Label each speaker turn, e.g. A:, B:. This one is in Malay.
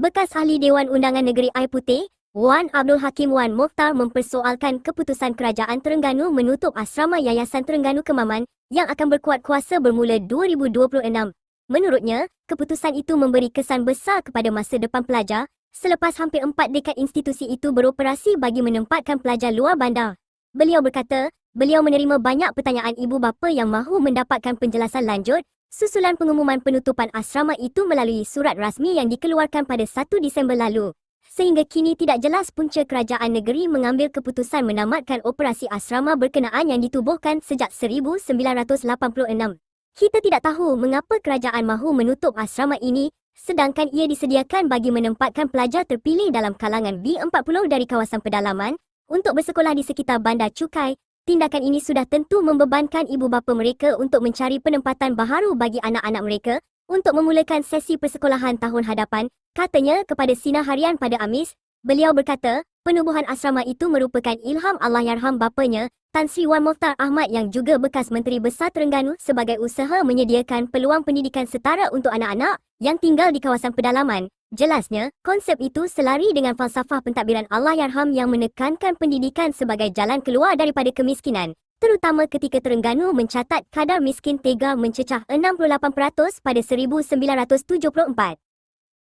A: Bekas Ahli Dewan Undangan Negeri Air Putih, Wan Abdul Hakim Wan Mokhtar mempersoalkan keputusan Kerajaan Terengganu menutup asrama Yayasan Terengganu Kemaman yang akan berkuat kuasa bermula 2026. Menurutnya, keputusan itu memberi kesan besar kepada masa depan pelajar selepas hampir empat dekad institusi itu beroperasi bagi menempatkan pelajar luar bandar. Beliau berkata, beliau menerima banyak pertanyaan ibu bapa yang mahu mendapatkan penjelasan lanjut susulan pengumuman penutupan asrama itu melalui surat rasmi yang dikeluarkan pada 1 Disember lalu. Sehingga kini tidak jelas punca kerajaan negeri mengambil keputusan menamatkan operasi asrama berkenaan yang ditubuhkan sejak 1986. Kita tidak tahu mengapa kerajaan mahu menutup asrama ini sedangkan ia disediakan bagi menempatkan pelajar terpilih dalam kalangan B40 dari kawasan pedalaman untuk bersekolah di sekitar bandar cukai Tindakan ini sudah tentu membebankan ibu bapa mereka untuk mencari penempatan baharu bagi anak-anak mereka untuk memulakan sesi persekolahan tahun hadapan, katanya kepada Sinar Harian pada Amis. Beliau berkata, penubuhan asrama itu merupakan ilham Allah Yarham bapanya, Tan Sri Wan Mokhtar Ahmad yang juga bekas Menteri Besar Terengganu sebagai usaha menyediakan peluang pendidikan setara untuk anak-anak yang tinggal di kawasan pedalaman. Jelasnya, konsep itu selari dengan falsafah pentadbiran Allah Yarham yang menekankan pendidikan sebagai jalan keluar daripada kemiskinan, terutama ketika Terengganu mencatat kadar miskin tega mencecah 68% pada 1974.